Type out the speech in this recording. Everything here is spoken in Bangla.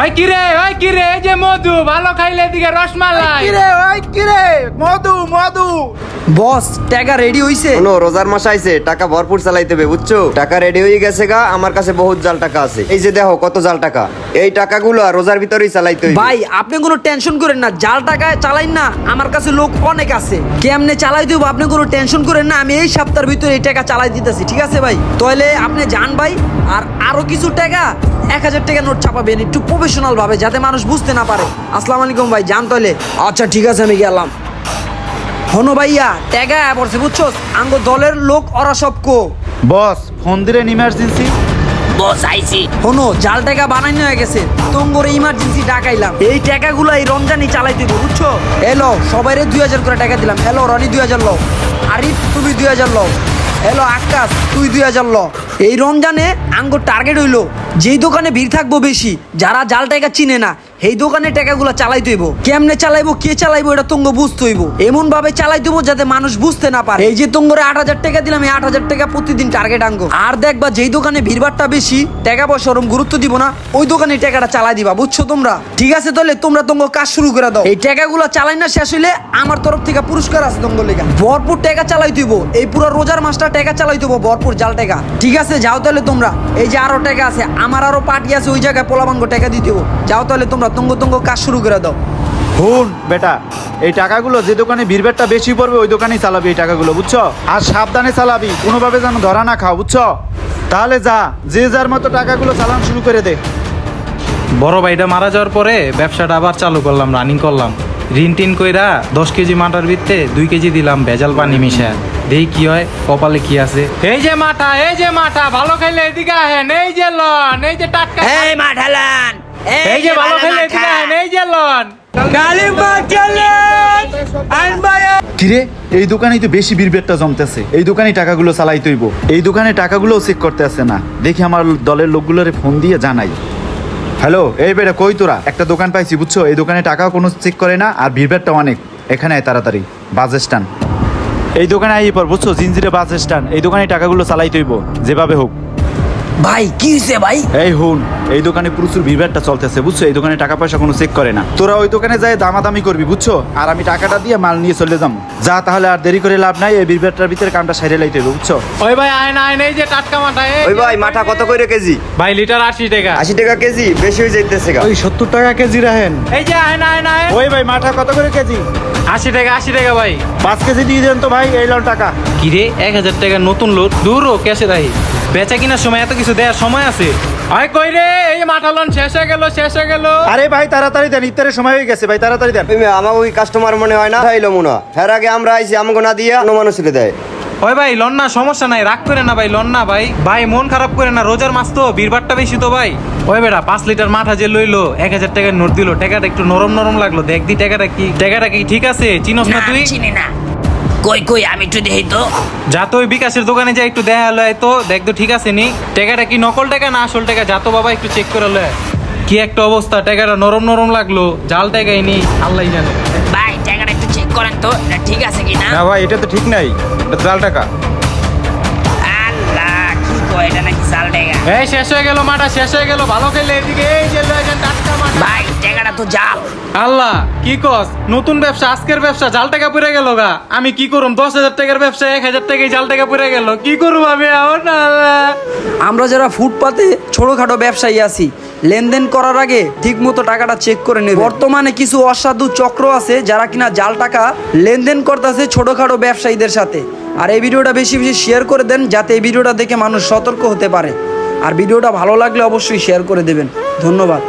ওই কি রে ওই কি রে এই যে মধু ভালো খাইলে এদিকে রসমালাই। কিরে ওই কিরে মধু মধু। বস টাকা রেডি হইছে। রোজার মাস আইছে টাকা ভরপুর চালাইতে হবে বুঝছ? টাকা রেডি হয়ে গেছে গা আমার কাছে বহুত জাল টাকা আছে। এই যে দেখো কত জাল টাকা। এই টাকাগুলো রোজার ভিতরেই চালাইতে হইবে। ভাই আপনি কোনো টেনশন করেন না জাল টাকায় চালাইন না আমার কাছে লোক অনেক আছে। কেমনে চালাই দেবো আপনি কোনো টেনশন করেন না আমি এই সপ্তাহের ভিতরে এই টাকা চালাই দিতেছি ঠিক আছে ভাই? তাহলে আপনি যান ভাই আর আরও কিছু টাকা এক হাজার টাকা নোট ছাপাবেন একটু প্রফেশনাল ভাবে যাতে মানুষ বুঝতে না পারে। আসসালামু আলাইকুম ভাই জান তাহলে। আচ্ছা ঠিক আছে আমি গেলাম। হনো ভাইয়া টাকা পড়ছে বুঝছ আঙ্গ দলের লোক ওরা সব কো। বস ফোন দিলেন ইমার্জেন্সি বস আইছি। হনো জাল টাকা বানাইনি হয়ে গেছে। তোঙ্গরে ইমার্জেন্সি ডাকাইলাম। এই টাকাগুলো এই রমজানি চালাই দিব বুঝছ? এলো সবাইরে দুই হাজার করে টাকা দিলাম। এলো রনি দুই হাজার লও। আরিফ তুমি দুই হাজার লও। এলো আকাশ তুই দুই হাজার ল এই রমজানে আঙ্গ টার্গেট হইল। যেই দোকানে ভিড় থাকব বেশি যারা জালটাকে চিনে না এই দোকানে টাকাগুলো চালাই হইব। কেমনে চালাইবো, কে চালাইবো, এটা তোঙ্গ বুঝতে হইব। এমন ভাবে চালাই দেবো যাতে মানুষ বুঝতে না পারে। এই যে তোঙ্গরে আট হাজার টাকা দিলাম, এই আট হাজার টাকা প্রতিদিন টার্গেট আঙ্গো আর দেখবা যেই দোকানে ভিড়ভাড়টা বেশি, টাকা পয়সা ওরম গুরুত্ব দিব না, ওই দোকানে টাকাটা চালাই দিবা, বুঝছ তোমরা? ঠিক আছে তাহলে তোমরা তোঙ্গ কাজ শুরু করে দাও। এই টাকাগুলো চালাই না শেষ হইলে আমার তরফ থেকে পুরস্কার আছে তোঙ্গ লেগা। ভরপুর টাকা চালাই দিব এই পুরো রোজার মাসটা টাকা চালাই দিব ভরপুর জাল টাকা। ঠিক আছে, যাও তাহলে তোমরা। এই যে আরও টাকা আছে, আমার আরও পার্টি আছে, ওই জায়গায় পোলাবাঙ্গ টাকা দেবো যাও তাহলে তোমরা তঙ্গ তঙ্গ কাজ শুরু করে দাও। হুন বেটা এই টাকাগুলো যে দোকানে ভিড়ভাড়টা বেশি পড়বে ওই দোকানেই চালাবি এই টাকাগুলো বুঝছ? আর সাবধানে চালাবি কোনোভাবে যেন ধরা না খাও বুঝছ? তাহলে যা যে যার মতো টাকাগুলো চালান শুরু করে দে। বড় ভাইটা মারা যাওয়ার পরে ব্যবসাটা আবার চালু করলাম রানিং করলাম। ঋণ টিন কইরা দশ কেজি মাটার ভিত্তে দুই কেজি দিলাম ভেজাল পানি মিশা দেই কি হয় কপালে কি আছে? এই যে মাটা এই যে মাটা ভালো খাইলে এদিকে আহেন এই যে লন এই যে টাটকা এই মাঠালান। কিরে, এই দোকানেই তো বেশি ভিড়ভাড়টা জমতেছে। এই দোকানেই টাকাগুলো চালাই তৈব। এই দোকানে টাকাগুলোও চেক করতে আসে না। দেখি আমার দলের লোকগুলোরে ফোন দিয়ে জানাই। হ্যালো, এই বেটা, কই তোরা? একটা দোকান পাইছি, বুঝছ? এই দোকানে টাকাও কোনো চেক করে না, আর ভিড়ভাড়টা অনেক। এখানে তাড়াতাড়ি। বাস স্ট্যান্ড এই দোকানে আই পর বুঝছ? জিনজিরে বাস স্ট্যান্ড এই দোকানে টাকাগুলো চালাই তৈব, যেভাবে হোক। ভাই কি হইছে ভাই? এই হুন এই দোকানে প্রচুর ভিড়ভাড়টা চলতেছে বুঝছ? এই দোকানে টাকা পয়সা কোনো চেক করে না। তোরা ওই দোকানে যাই দামাদামি করবি বুঝছ? আর আমি টাকাটা দিয়ে মাল নিয়ে চলে যাব যা তাহলে আর দেরি করে লাভ নাই এই ভিড়ভাড়টার ভিতরে কামটা সাইরে লাইতে হবে বুঝছ? ওই ভাই আহেন আহেন এই যে টাটকা মাটা ওই ভাই মাথা কত করে কেজি? ভাই লিটার আশি টাকা। আশি টাকা কেজি বেশি হয়ে যাইতেছে ওই সত্তর টাকা কেজি রাখেন এই যে আহেন আহেন আহেন ওই ভাই মাথা কত করে কেজি? আশি টাকা আশি টাকা ভাই। পাঁচ কেজি দিয়ে দেন তো ভাই এই লোন টাকা। কিরে এক হাজার টাকা নতুন লোড? দূর ও ক্যাশে রাহি বেচা কিনার সময় এত কিছু দেওয়ার সময় আছে। আয় কই রে এই মাঠা লোন শেষ হয়ে গেল শেষ হয়ে গেল। আরে ভাই তাড়াতাড়ি দেন ইত্যাদি সময় হয়ে গেছে ভাই তাড়াতাড়ি দেন। ওই আমাকে ওই কাস্টমার মনে হয় না খাইলো মনে হয় এর আগে আমরা আইছি আমাকে না দিয়ে অন্য মানুষ ছেড়ে দেয়। ওই ভাই লন না সমস্যা নাই রাগ করে না ভাই লন না ভাই। ভাই মন খারাপ করে না রোজার মাস তো বীরবারটা বেশি তো ভাই। ওই বেটা পাঁচ লিটার মাথা যে লইলো এক হাজার টাকার নোট দিল টাকাটা একটু নরম নরম লাগল দেখ দি টাকাটা কি টাকাটা কি ঠিক আছে চিনস না তুই? চিনি না। কই কই আমি একটু দেখি তো। যা তো ওই বিকাশের দোকানে যা একটু দেখা লয় তো দেখ তো ঠিক আছে নি। টাকাটা কি নকল টাকা না আসল টাকা যা তো বাবা একটু চেক করে লয়। কি একটা অবস্থা টাকাটা নরম নরম লাগল জাল টাকাই নি আল্লাহ জানে। করেন তো এটা ঠিক আছে কি না না ভাই এটা তো ঠিক নাই। এটা জাল টাকা। আল্লাহ কি কয় এটা নাকি চাল টাকা? এই শেষ হয়ে গেল মাটা শেষ হয়ে গেল। ভালো খেলে এদিকে এই যে লয় যে টাটকা মাঠা। ভাই টাকাটা তো জাল। আল্লাহ কি কস? নতুন ব্যবসা আজকের ব্যবসা জাল টাকা পড়ে গেল গা। আমি কি করুম? দশ হাজার টাকার ব্যবসা এক হাজার টাকায় জাল টাকা পড়ে গেল। কি করব আমি? আমার না আমরা যারা ফুটপাতে ছোটখাটো ব্যবসায়ী আছি লেনদেন করার আগে ঠিকমতো টাকাটা চেক করে নেবে। বর্তমানে কিছু অসাধু চক্র আছে যারা কিনা জাল টাকা লেনদেন করতেছে ছোটখাটো ব্যবসায়ীদের সাথে। আর এই ভিডিওটা বেশি বেশি শেয়ার করে দেন যাতে এই ভিডিওটা দেখে মানুষ সতর্ক হতে পারে। আর ভিডিওটা ভালো লাগলে অবশ্যই শেয়ার করে দেবেন। ধন্যবাদ।